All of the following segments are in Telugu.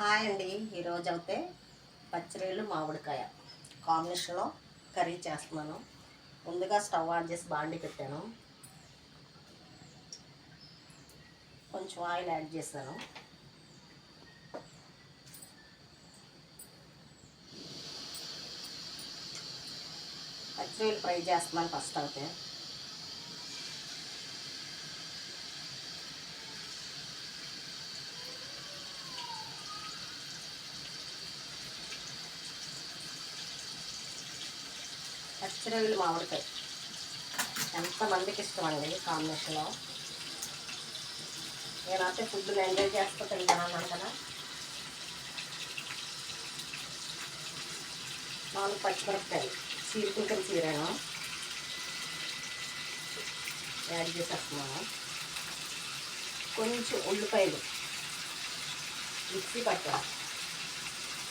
హాయ్ అండి. ఈరోజు అయితే పచ్చిరీలు మామిడికాయ కాంబినేషన్లో కర్రీ చేస్తున్నాను. ముందుగా స్టవ్ ఆన్ చేసి బాండి పెట్టాను. కొంచెం ఆయిల్ యాడ్ చేశాను. పచ్చిరీలు ఫ్రై చేస్తున్నాను ఫస్ట్ అయితే. పచ్చిరొయ్యలు మామిడికాయ. ఎంతమందికి ఇష్టం అండి కాంబినేషన్లో నేనైతే ఫుడ్ ఎంజాయ్ చేస్తూ తింటాను అన్నాను కదా. నాలుగు పచ్చిమిరపకాయలు. చీరుకుంటాం చీరాను? యాడ్ చేసేస్తున్నాను. కొంచెం ఉల్లిపాయలు. మిక్సీ పట్టాను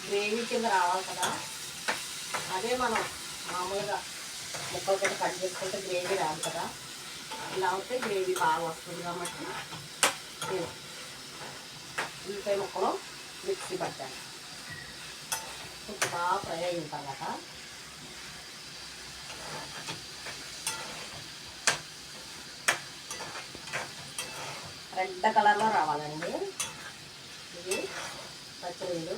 గ్రేవీ కింద రావాలి కదా. అదే మనం మామూలుగా ముక్కలు కూడా కట్ చేసుకుంటే గ్రేవీ రాదు కదా. ఇలా అయితే గ్రేవీ బాగా వస్తుంది కాబట్టి నేను ఉల్లిపాయ ముక్కలు మిక్సీ పట్టాను కొంచెం బాగా ఫ్రై అయిన తర్వాత రెడ్ కలర్లో రావాలండి. ఇది పచ్చిరొయ్యలు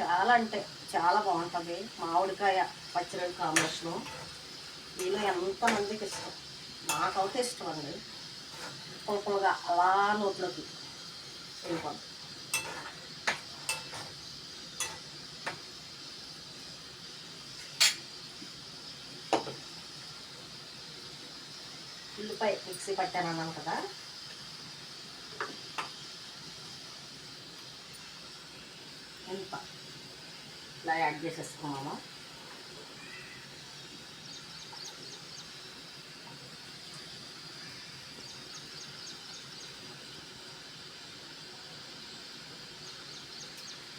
చాలా అంటే చాలా బాగుంటుంది. మామిడికాయ పచ్చిరొయ్య కాంబినేషను దీనిలో ఎంతమందికి ఇష్టం? నాకైతే ఇష్టం అండి. పులుపులుగా అలా నోట్లోకి వెళ్ళిపోతుంది ఉల్లిపాయ మిక్సీ పట్టాను అన్నాను కదా. ఇట్లా యాడ్ చేసేసుకున్నాము?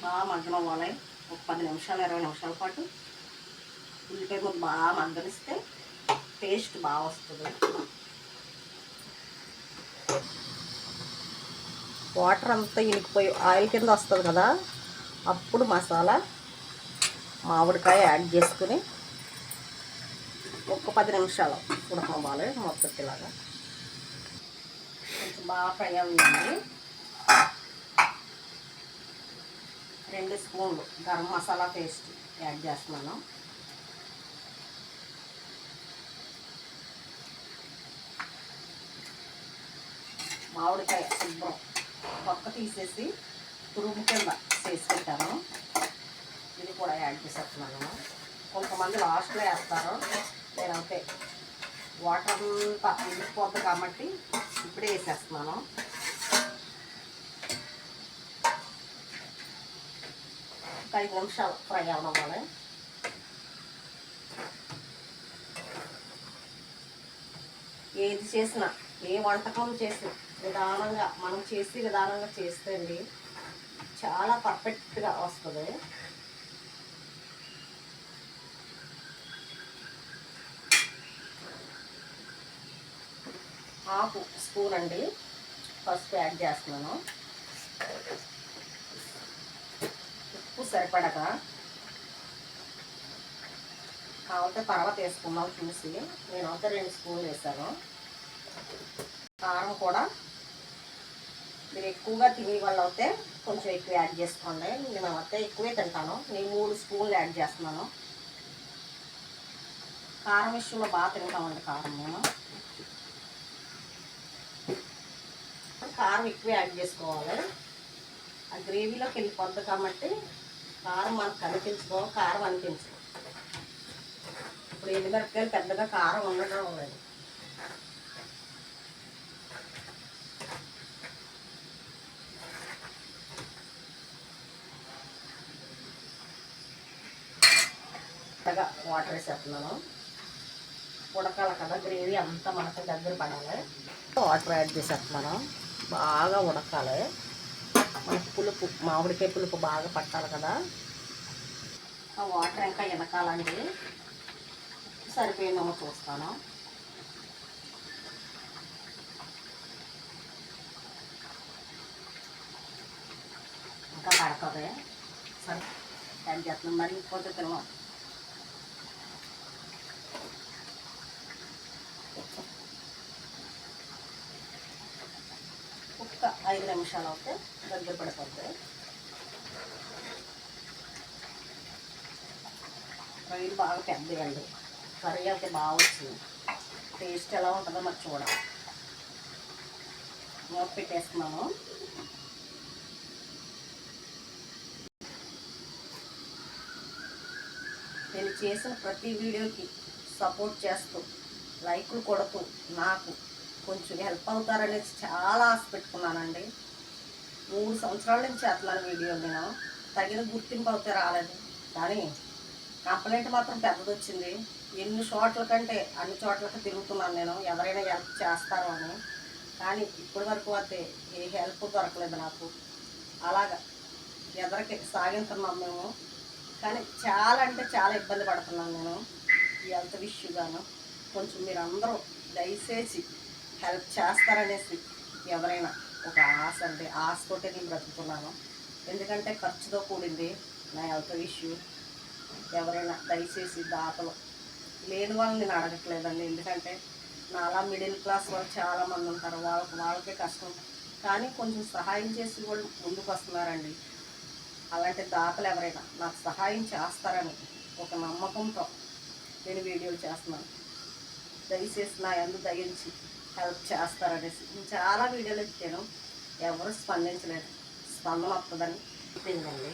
బాగా మగ్గన అవ్వాలి ఒక పది నిమిషాలు ఇరవై నిమిషాల పాటు. ఉల్లిపాయ ముద్ద బాగా మగ్గనిస్తే టేస్ట్ బాగా వస్తుంది. వాటర్ అంతా ఇనికిపోయి ఆయిల్ కింద వస్తుంది కదా? అప్పుడు మసాలా మామిడికాయ యాడ్ చేసుకుని ఒక పది నిమిషాలు ఉడకనివ్వాలి మొత్తలాగా కొంచెం బాగా ఫ్రై అవ్వండి రెండు స్పూన్లు గరం మసాలా పేస్ట్ యాడ్ చేస్తున్నాను. మామిడికాయ శుభ్రం పక్క తీసేసి పురుగు కింద చేసి పెట్టాను. ఇది కూడా యాడ్ చేసేస్తున్నాను. కొంతమంది లాస్ట్లో వేస్తారు. నేనైతే వాటర్ అంతా ఇంకిపోద్ది కాబట్టి ఇప్పుడే వేసేస్తున్నాను. ఒక ఐదు నిమిషాలు ఫ్రై అవ్వాలి ఏది చేసినా ఏ వంటకం చేసినా నిదానంగా మనం చేసి విధానంగా చేస్తే అండి చాలా పర్ఫెక్ట్గా వస్తుంది. హాఫ్ స్పూన్ అండి. ఫస్ట్ యాడ్ చేస్తున్నాను. ఉప్పు సరిపడక కావాలంటే తర్వాత వేసుకుందాం చూసి. నేను అయితే రెండు స్పూన్లు వేసాను. కారం కూడా మీరు ఎక్కువగా తినే వాళ్ళు అయితే కొంచెం ఎక్కువ యాడ్ చేసుకోండి. నేను అయితే ఎక్కువే తింటాను. నేను మూడు స్పూన్లు యాడ్ చేస్తున్నాను. కారం విషయంలో బాగా తింటామండి కారం మేము కారం ఎక్కువ యాడ్ చేసుకోవాలి. ఆ గ్రేవీలోకి వెళ్ళిపోద్ది కాబట్టి కారం మనకు కనిపించుకో కారం అనిపించుకో ఇప్పుడు ఎండుమిరపకాయలు పెద్దగా కారం ఉండడం లేదు. మెత్తగా వాటర్ వేసేస్తున్నాను. ఉడకాల కదా గ్రేవీ అంతా మనకు దగ్గర పడాలి. వాటర్ యాడ్ చేసేస్తున్నాను. బాగా ఉడకాలి. మనకు పులుపు మామిడికాయ పులుపు బాగా పట్టాలి కదా. ఆ వాటర్ ఇంకా వెనకాలండి. సరిపోయిందేమో చూస్తాను. ఇంకా పడుతుంది. సరే దాని జత్తులు మరి ఇంకొంచెం తినవాలి ఐదు నిమిషాలు అవుతే దగ్గర పడిపోతుంది రైలు బాగా పెద్దయండి కర్రీ అయితే బాగా వచ్చింది. టేస్ట్ ఎలా ఉంటుందో మరి చూడాలి. మూత పెట్టేస్తున్నాను నేను చేసిన ప్రతి వీడియోకి సపోర్ట్ చేస్తూ లైక్లు కొడుతూ నాకు కొంచెం హెల్ప్ అవుతారనేసి చాలా ఆశ పెట్టుకున్నానండి మూడు సంవత్సరాల నుంచి చేస్తున్నాను వీడియో నేను. తగిన గుర్తింపు అవుతే రాలేదు. కానీ కంప్లైంట్ మాత్రం పెద్దది వచ్చింది ఎన్ని చోట్ల కంటే అన్ని చోట్లకి తిరుగుతున్నాను నేను. ఎవరైనా హెల్ప్ చేస్తారో అని. కానీ ఇప్పటి వరకు అయితే ఏ హెల్ప్ దొరకలేదు నాకు. అలాగా ఎదరికి సాగించున్నాం మేము. కానీ చాలా అంటే చాలా ఇబ్బంది పడుతున్నాను నేను. ఈ హెల్త్ గాను. కొంచెం మీరు అందరూ దయచేసి హెల్ప్ చేస్తారనేసి ఎవరైనా ఒక ఆశ అండి ఆశతోటే నేను బ్రతుకుతున్నాను. ఎందుకంటే ఖర్చుతో కూడింది నా హెల్త్ ఇష్యూ. ఎవరైనా దయచేసి దాతలు లేని వాళ్ళని నేను అడగట్లేదండి. ఎందుకంటే నాలా మిడిల్ క్లాస్ వాళ్ళు చాలామంది ఉంటారు. వాళ్ళకి వాళ్ళకే కష్టం. కానీ కొంచెం సహాయం చేసి వాళ్ళు ముందుకు వస్తున్నారండి అలాంటి దాతలు ఎవరైనా నాకు సహాయం చేస్తారని ఒక నమ్మకంతో నేను వీడియోలు చేస్తున్నాను. దయచేసి నా ఎందు దయించి హెల్ప్ చేస్తారనేసి నేను చాలా వీడియోలు ఎత్తాను ఎవరు స్పందించలేదు. స్పందన వస్తుందని చెప్పిందండి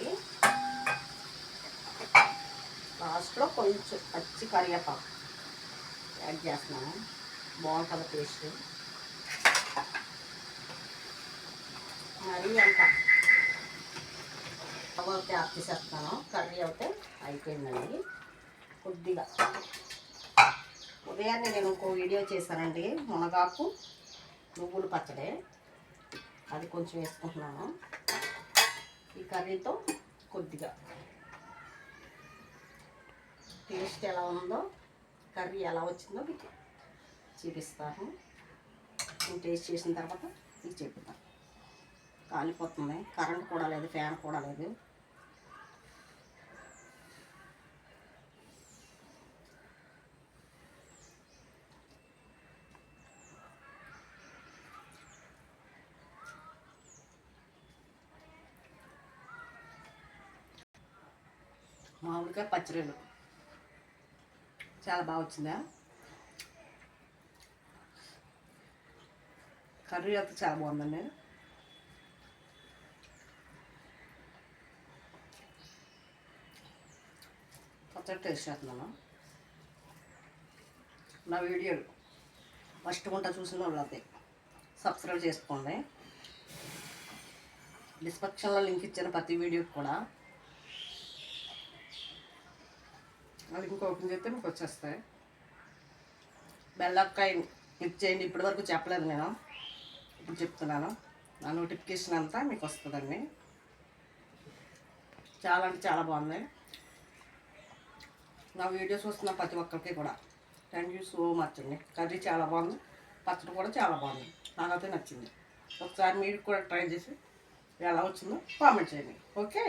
లాస్ట్లో కొంచెం పచ్చి కరివేపాకు యాడ్ చేస్తున్నాను. బాగుంటుంది టేస్ట్. మరీ అంత అయితే ఆఫ్ చేసేస్తాను కర్రీ అయితే అయిపోయిందండి. కొద్దిగా ఉదయాన్నే నేను ఇంకో వీడియో చేశానండి మునగాకు నువ్వులు పచ్చడి. అది కొంచెం వేసుకుంటున్నాను. ఈ కర్రీతో కొద్దిగా. టేస్ట్ ఎలా ఉందో కర్రీ ఎలా వచ్చిందో మీకు చూపిస్తాను. నేను టేస్ట్ చేసిన తర్వాత మీకు చెప్తాను. కాలిపోతుంది కరెంట్ కూడా లేదు ఫ్యాన్ కూడా లేదు. మామిడికాయ పచ్చడిలు చాలా బాగా వచ్చిందా? కర్రీ అయితే చాలా బాగుందండి. పచ్చడి టేస్ట్ చేస్తున్నాను. నా వీడియోలు ఫస్ట్ వంట చూసిన వాళ్ళు అయితే సబ్స్క్రైబ్ చేసుకోండి. డిస్క్రిప్షన్లో లింక్ ఇచ్చిన ప్రతి వీడియోకి కూడా అది ఇంకో ఓపెన్ చేస్తే మీకు వచ్చేస్తాయి బెల్లక్కాయ మిక్స్ చేయండి ఇప్పటివరకు చెప్పలేదు నేను ఇప్పుడు చెప్తున్నాను నా నోటిఫికేషన్ అంతా మీకు వస్తుందండి చాలా అంటే చాలా బాగుంది నా వీడియోస్ వస్తున్న ప్రతి ఒక్కరికి కూడా థ్యాంక్ యూ సో మచ్ అండి కర్రీ చాలా బాగుంది పచ్చడి కూడా చాలా బాగుంది నాకైతే నచ్చింది ఒకసారి మీరు కూడా ట్రై చేసి ఎలా వచ్చిందో కామెంట్ చేయండి ఓకే